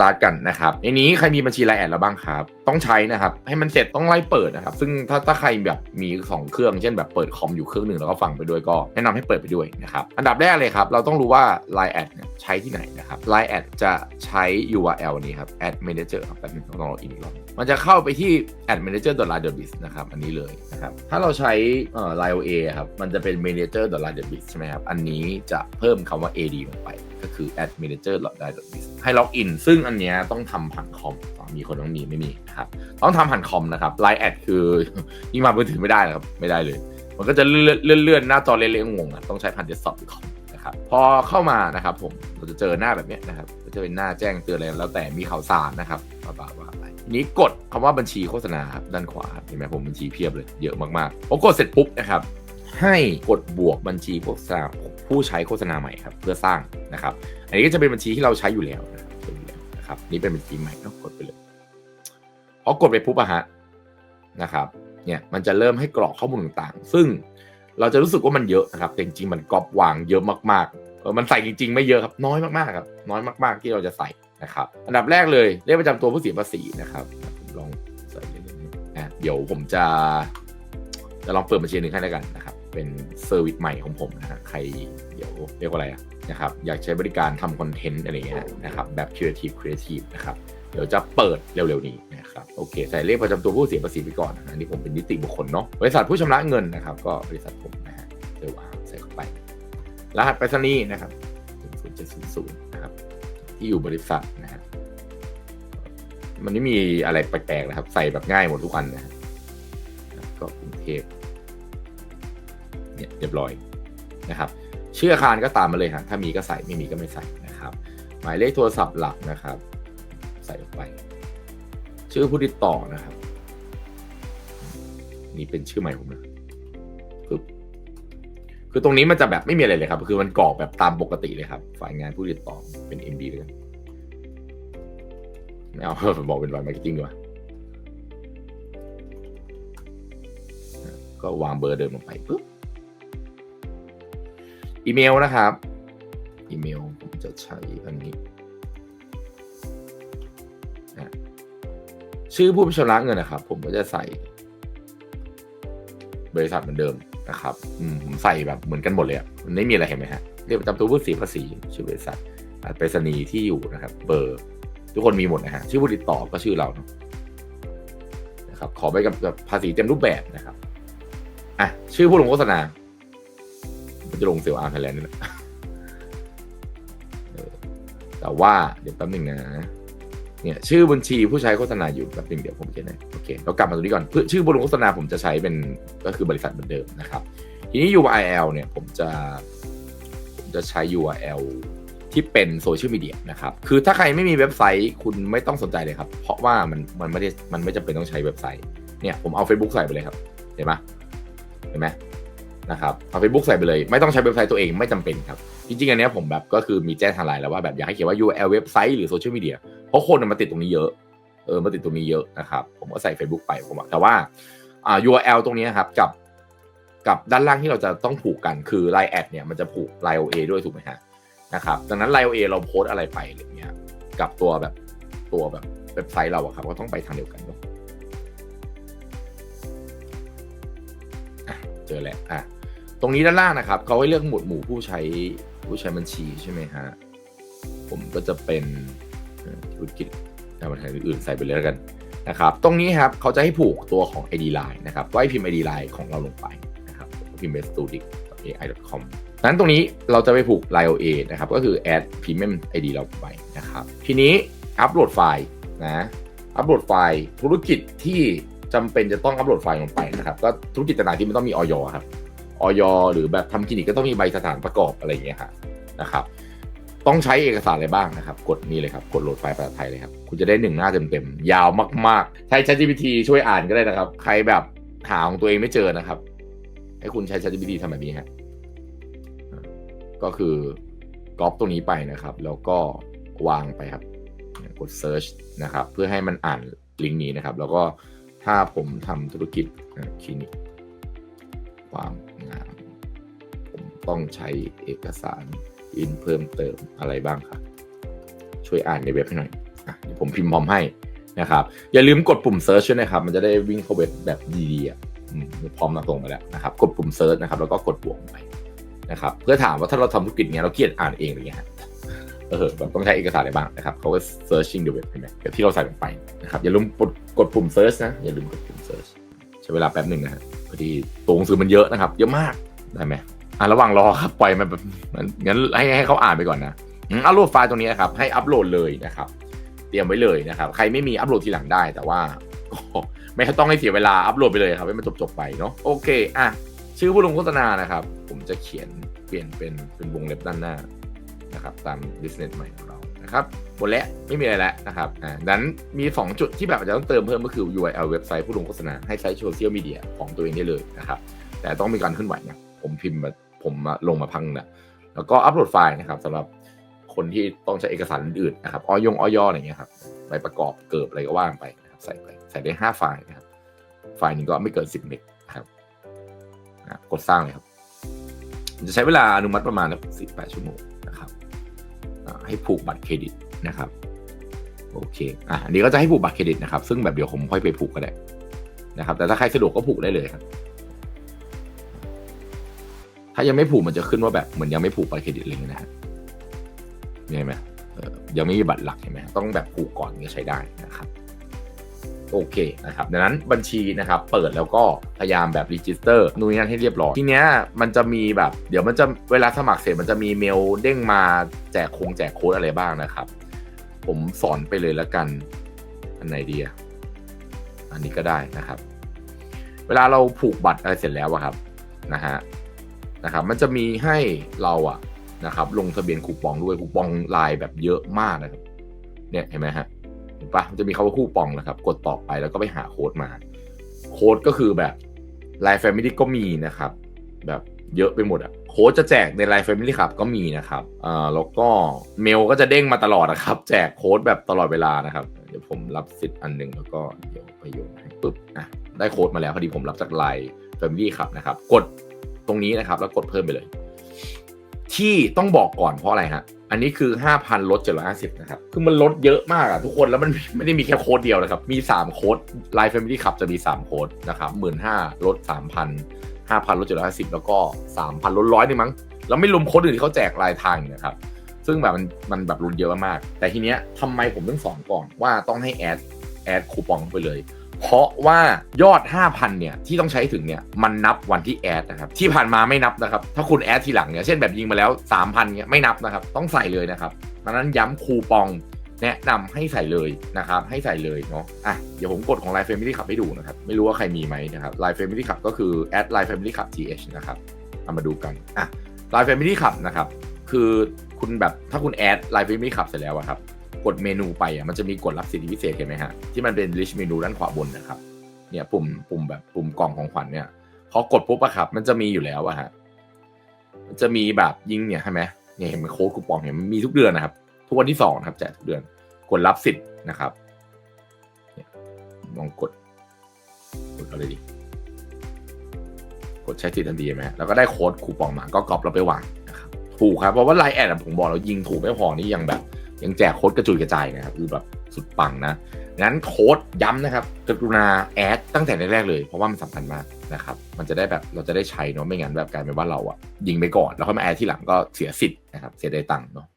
ตาร์ทกันนะครับในนี้ใครมีบัญชีไลน์แอดแล้วบ้างครับ ต้องใช้นะครับ ให้มันเสร็จต้องไล่เปิดนะครับ ซึ่งถ้าถ้าใครแบบมี 2 เครื่อง เช่นแบบเปิดคอมอยู่เครื่องหนึ่งแล้วก็ฟังไปด้วยก็แนะนำให้เปิดไปด้วยนะครับอันดับแรกเลยครับ เราต้องรู้ว่า Line แอดเนี่ยใช้ที่ไหนนะครับ Line แอดจะใช้ URL นี้ครับ ad manager ครับแป๊บนึงต้องลองอินอีกรอบมันจะเข้าไปที่ ad manager line biz นะครับอันนี้เลยนะครับถ้าเราใช้เอ่อ line OA ครับมันจะเป็น manager line biz ใช่ไหมครับอันนี้จะเพิ่มคำว่า ad ลงไป ก็คือ ad manager line biz ให้ล็อกอิน ซึ่งอันเนี้ยต้องทำผ่านคอม มีคนต้องมีไม่มีนะครับ ต้องทำผ่านคอมนะครับ line ad คือยิ่งมามือถือไม่ได้นะครับ ไม่ได้เลย มันก็จะเลื่อนเลื่อนหน้าจอเละๆงงอะ ต้องใช้ผ่านเดสก์ท็อปหรือคอมนะครับพอเข้ามานะครับผมเราจะเจอหน้าแบบนี้นะครับก็จะเป็นหน้าแจ้งเตือนอะไรแล้วแต่มีข่าวสารนะครับว่าว่าว่าไปทีนี้กดคำว่าบัญชีโฆษณาครับด้านขวาเห็นไหมผมบัญชีเพียบเลยเยอะมากๆพอกดเสร็จปุ๊บนะครับ ให้กดบวกบัญชีโฆษณาผู้ใช้โฆษณาใหม่ครับเพื่อสร้างนะครับ อันนี้ก็จะเป็นบัญชีที่เราใช้อยู่แล้วนะครับใช้อยู่แล้นะครับนี่เป็นบัญชีใหม่ก็กดไปเลยพอกดไปปุ๊บอะฮะนะครับเนี่ยมันจะเริ่มให้กรอกข้อมูลต่างๆ ซึ่งเราจะรู้สึกว่ามันเยอะนะครับแต่จริงๆมันก๊อปวางเยอะมากๆเออมันใส่จริง ๆ ไม่เยอะครับน้อยมากๆครับน้อยมากๆที่เราจะใส่นะครับอันดับแรกเลยเลขประจำตัวผู้เสียภาษีนะครับลองใส่เลยนะเดี๋ยวผมจะจะลองเปิดบัญชีหนึ่งให้แล้วกันนะ เป็นเซอร์วิสใหม่ของผมนะฮะใครเดี๋ยวเรียกว่าอะไรนะครับอยากใช้บริการทำคอนเทนต์อะไรเงี้ยนะครับแบบ Creative Creative นะครับเดี๋ยวจะเปิดเร็วๆนี้นะครับโอเคใส่เลขประจำตัวผู้เสียภาษีไปก่อนนะนี่ผมเป็นนิติบุคคลเนาะบริษัทผู้ชำระเงินนะครับก็บริษัทผมนะฮะเดี๋ยวเอาใส่เข้าไป รหัสไปรษณีย์นะครับ0700นะครับที่อยู่บริษัทนะฮะมันไม่มีอะไรแปลกๆนะครับ ใส่แบบง่ายหมดทุกอันนะฮะก็กรุงเทพ รียบร้อยนะครับชื่ออาคารก็ตามมาเลยฮะถ้ามีก็ใส่ไม่มีก็ไม่ใส่นะครับ หมายเลขโทรศัพท์หลักนะครับ ใส่ลงไป ชื่อผู้ติดต่อนะครับ นี่เป็นชื่อใหม่ผมนะคือคือตรงนี้มันจะแบบไม่มีอะไรเลยครับ คือมันกรอกแบบตามปกติเลยครับ ฝ่ายงานผู้ติดต่อเป็น MD เลยกันไม่เอาบอกเป็นฝ่ายมาร์เก็ตติ้งดีกว่าก็วางเบอร์เดิมลงไปปุ๊บ อีเมลนะครับ อีเมลผมจะใช้อันนี้ ชื่อผู้ชำระเงินนะครับ ผมก็จะใส่ บริษัทเหมือนเดิมนะครับอืผมใส่แบบเหมือนกันหมดเลยอะมันไม่มีอะไรเห็นไหมฮะเรียกประจำตัวผู้เสียภาษีชื่อบริษัทอ่าไปรษณีย์ที่อยู่นะครับ เบอร์ ทุกคนมีหมดนะฮะชื่อผู้ติดต่อก็ชื่อเรานะครับ ขอไปกับภาษีเต็มรูปแบบนะครับอะชื่อผู้ลงโฆษณา จะลงเซลล์อาร์ไทยแลนด์นี่แหละเออแต่ว่าเดี๋ยวแป๊บหนึ่งนะเนี่ยชื่อบัญชีผู้ใช้โฆษณาอยู่แป๊บหนึ่งเดี๋ยวผมเขียนให้โอเคเรากลับมาตรงนี้ก่อนเพื่อชื่อผู้ลงโฆษณาผมจะใช้เป็นก็คือบริษัทเหมือนเดิมนะครับ ทีนี้ URL เนี่ยผมจะผมจะใช้ URL ที่เป็นโซเชียลมีเดียนะครับ คือถ้าใครไม่มีเว็บไซต์คุณไม่ต้องสนใจเลยครับ เพราะว่ามันมันไม่ได้มันไม่จำเป็นต้องใช้เว็บไซต์เนี่ยผมเอา Facebook ใส่ไปเลยครับ เห็นไหมเห็นไหม นะครับเอา Facebook ใส่ไปเลย ไม่ต้องใช้เว็บไซต์ตัวเองไม่จำเป็นครับ จริงๆ อันนี้ผมแบบก็คือมีแจ้งทางไลน์แล้วว่าแบบอยากให้เขียนว่า URL เว็บไซต์หรือโซเชียลมีเดียเพราะคนมาติดตรงนี้เยอะเออมาติดตรงนี้เยอะนะครับ ผมก็ใส่ Facebook ไปผมบอกแต่ว่าอ่า URL ตรงนี้ครับกับกับด้านล่างที่เราจะต้องผูกกันคือ Line แอดเนี่ยมันจะผูก Line OA ด้วยถูกไหมฮะนะครับดังนั้น Line OA เราโพสอะไรไปอะไรเงี้ยกับตัวแบบตัวแบบเว็บไซต์เราอะครับก็ต้องไปทางเดียวกันเนอะเจอแล้วอะ รงนี้ด้านล่างนะครับเขาให้เลือกหมวดหมู่ผู้ใช้ผู้ใช้บัญชีใช่ไหมฮะผมก็จะเป็นธุรกิจการบัญชีอื่นใส่ไปเลยแล้วกันนะครับ ตรงนี้ครับเขาจะให้ผูกตัวของ ID Line นะครับก็ให้พิมพ์ ID Line ของเราลงไปนะครับพิมพ์ studic.ai.com นั้นตรงนี้เราจะไปผูก Line OA นะครับ ก็คือ add premium ID เราไปนะครับ ทีนี้อัปโหลดไฟล์นะอัปโหลดไฟล์ธุรกิจที่จำเป็นจะต้องอัปโหลดไฟล์ลงไปนะครับ ก็ธุรกิจต่างๆที่มันต้องมีออยครับ ออยหรือแบบทำคลินิกก็ต้องมีใบสถานประกอบอะไรอย่างเงี้ยครับนะครับต้องใช้เอกสารอะไรบ้างนะครับ กดนี่เลยครับกดโหลดไฟล์ภาษาไทยเลยครับ คุณจะได้หนึ่งหน้าเต็มๆ ยาวมากๆ ใช้ ChatGPT ช่วยอ่านก็ได้นะครับ ใครแบบหาของตัวเองไม่เจอนะครับ ให้คุณใช้ ChatGPT ทำแบบนี้ฮะก็คือก๊อปตรงนี้ไปนะครับ แล้วก็วางไปครับ กด search นะครับ เพื่อให้มันอ่านลิงก์นี้นะครับ แล้วก็ถ้าผมทำธุรกิจคลินิกวาง ต้องใช้เอกสารอินเพิ่มเติมอะไรบ้างครับช่วยอ่านในเว็บให้หน่อยอะเดี๋ยวผมพิมพ์พร้อมให้นะครับ อย่าลืมกดปุ่ม search ด้วยนะครับ มันจะได้วิ่งเข้าเว็บแบบดีๆอะพร้อมมาส่งไปแล้วนะครับ กดปุ่ม search นะครับ แล้วก็กดบวกไปนะครับ เพื่อถามว่าถ้าเราทำธุรกิจเนี้ยเราเกียดอ่านเองหรือไงเออแบบต้องใช้เอกสารอะไรบ้างนะครับเขาก็ searching the web เห็นไหมแบบที่เราใส่ลงไปนะครับ อย่าลืมกดกดปุ่ม search นะ อย่าลืมกดปุ่ม search ใช้เวลาแป๊บหนึ่งนะฮะพอดีตัวหนังสือมันเยอะนะครับ เยอะมากได้ไหม อะระหว่างรอครับปล่อยมันแบบงั้นให้ให้เขาอ่านไปก่อนนะอัพโหลดไฟล์ตรงนี้นะครับให้อัพโหลดเลยนะครับ เตรียมไว้เลยนะครับ ใครไม่มีอัพโหลดทีหลังได้ แต่ว่าไม่ต้องให้เสียเวลาอัพโหลดไปเลยครับให้มันจบๆไปเนาะโอเคอะชื่อผู้ลงโฆษณานะครับ ผมจะเขียนเปลี่ยนเป็นเป็นวงเล็บด้านหน้านะครับตาม business ใหม่ของเรานะครับหมดแล้วไม่มีอะไรแล้วนะครับอ่าดันั้นมี 2 จุดที่แบบอาจจะต้องเติมเพิ่มก็คือ URL เว็บไซต์ผู้ลงโฆษณาให้ใช้โซเชียลมีเดียของตัวเองได้เลยนะครับแต่ต้องมีการเคลื่อนไหวนะผมพิมพ์มา ผมมาลงมาพังนะแล้วก็อัปโหลดไฟล์นะครับสำหรับคนที่ต้องใช้เอกสารอื่นนะครับออยงออยอะไรเงี้ยครับใบประกอบเกิบอะไรก็ว่างไปนะครับใส่ไปใส่ได้ 5 ไฟล์นะครับไฟล์หนึงก็ไม่เกิน 10เมกนะครับอะกดสร้างเลยครับจะใช้เวลาอนุมัติประมาณ18ชั่วโมงนะครับให้ผูกบัตรเครดิตนะครับโอเคอะอันนี้ก็จะให้ผูกบัตรเครดิตนะครับ ซึ่งแบบเดี๋ยวผมค่อยไปผูกก็ได้นะครับ แต่ถ้าใครสะดวกก็ผูกได้เลยครับ ถ้ายังไม่ผูกมันจะขึ้นว่าแบบเหมือนยังไม่ผูกบัตรเครดิตอะไรเลยนะฮะเห็นไหมเออยังไม่มีบัตรหลักเห็นไหมต้องแบบผูกก่อนถึงจะใช้ได้นะครับโอเคนะครับดังนั้นบัญชีนะครับเปิดแล้วก็พยายามแบบรีจิสเตอร์นู่นนนั่นให้เรียบร้อย ทีเนี้ยมันจะมีแบบเดี๋ยวมันจะเวลาสมัครเสร็จมันจะมีเมลเด้งมาแจกโคงแจกโค้ดอะไรบ้างนะครับ ผมสอนไปเลยแล้วกัน อันไหนดีอันนี้ก็ได้นะครับ เวลาเราผูกบัตรอะไรเสร็จแล้วอะครับนะฮะ นะครับมันจะมีให้เราอะนะครับลงทะเบียนคูปองด้วยคูปองลายแบบเยอะมากนะครับเนี่ยเห็นไหมฮะเห็นปะมันจะมีคำว่าคูปองนะครับ กดต่อไปแล้วก็ไปหาโค้ดมา โค้ดก็คือแบบ Line Family ก็มีนะครับ แบบเยอะไปหมดอะโค้ดจะแจกใน Line Family ครับก็มีนะครับอ่าแล้วก็เมลก็จะเด้งมาตลอดนะครับ แจกโค้ดแบบตลอดเวลานะครับเดี๋ยวผมรับสิทธิ์อันหนึ่งแล้วก็เดี๋ยวไปโยนให้ปุ๊บอะได้โค้ดมาแล้วพอดีผมรับจาก Line Family ครับนะครับ กด ตรงนี้นะครับ แล้วกดเพิ่มไปเลย ที่ต้องบอกก่อนเพราะอะไรฮะอันนี้คือ 5,000ลด750นะครับ คือมันลดเยอะมากอะทุกคนแล้วมันไม่ได้มีแค่โค้ดเดียวนะครับ มี 3 โค้ด Line Family Club จะมี 3 โค้ดนะครับ15,000ลด 3,000 5,000ลด750แล้วก็ 3,000ลดร้อยนึงมั้งแล้วไม่รวมโค้ดอื่นที่เขาแจกรายทางนะครับ ซึ่งแบบมันมันแบบรุนเยอะมาก แต่ทีเนี้ยทำไมผมต้องสอนก่อนว่าต้องให้แอดแอดคูปองไปเลย เพราะว่ายอด 5,000 เนี่ย ที่ต้องใช้ถึงเนี่ย มันนับวันที่แอดนะครับ ที่ผ่านมาไม่นับนะครับ ถ้าคุณแอดทีหลังเนี่ย เช่นแบบยิงมาแล้ว 3,000เนี่ยไม่นับนะครับ ต้องใส่เลยนะครับดังนั้นย้ำคูปองแนะนำให้ใส่เลยนะครับ ให้ใส่เลยเนาะอะเดี๋ยวผมกดของ Line Family Club ให้ดูนะครับ ไม่รู้ว่าใครมีไหมนะครับ Line Family Club ก็คือ add Line Family Club th นะครับเอามาดูกันอะ Line Family Club นะครับ คือคุณแบบถ้าคุณแอด Line Family Club เสร็จแล้วอะครับ กดเมนูไปอะมันจะมีกดรับสิทธิพิเศษเห็นไหมฮะที่มันเป็น list เมนูด้านขวาบนนะครับเนี่ยปุ่มปุ่มแบบปุ่มกล่องของขวัญเนี่ยพอกดปุ๊บอะครับ มันจะมีอยู่แล้วอะฮะมันจะมีแบบยิงเนี่ยใช่ไหมเนี่ยเห็นไหมโค้ดคูปองเห็นมันมีทุกเดือนนะครับ ทุกวันที่สองนะครับแจกทุกเดือนกดรับสิทธิ์นะครับเนี่ยลองกดกดอาเลยดิกดใช้สิทธิ์ทันทีไหมแล้วก็ได้โค้ดคูปองมาก็กรอบเราไปวางนะครับถูกครับเพราะว่าไลน์แอดผมบอกเรายิงถูกไม่พอนี่ยังแบบ ยังแจกโค้ดกระจุยกระจายนะครับคือแบบสุดปังนะงั้นโค้ดย้ำนะครับกรุณาแอดตั้งแต่แรกเลย เพราะว่ามันสำคัญมากนะครับมันจะได้แบบเราจะได้ใช้เนาะไม่งั้นแบบกลายเป็นว่าเราอะยิงไปก่อน แล้วค่อยมาแอดที่หลังก็เสียสิทธิ์นะครับเสียได้ตังค์เนาะ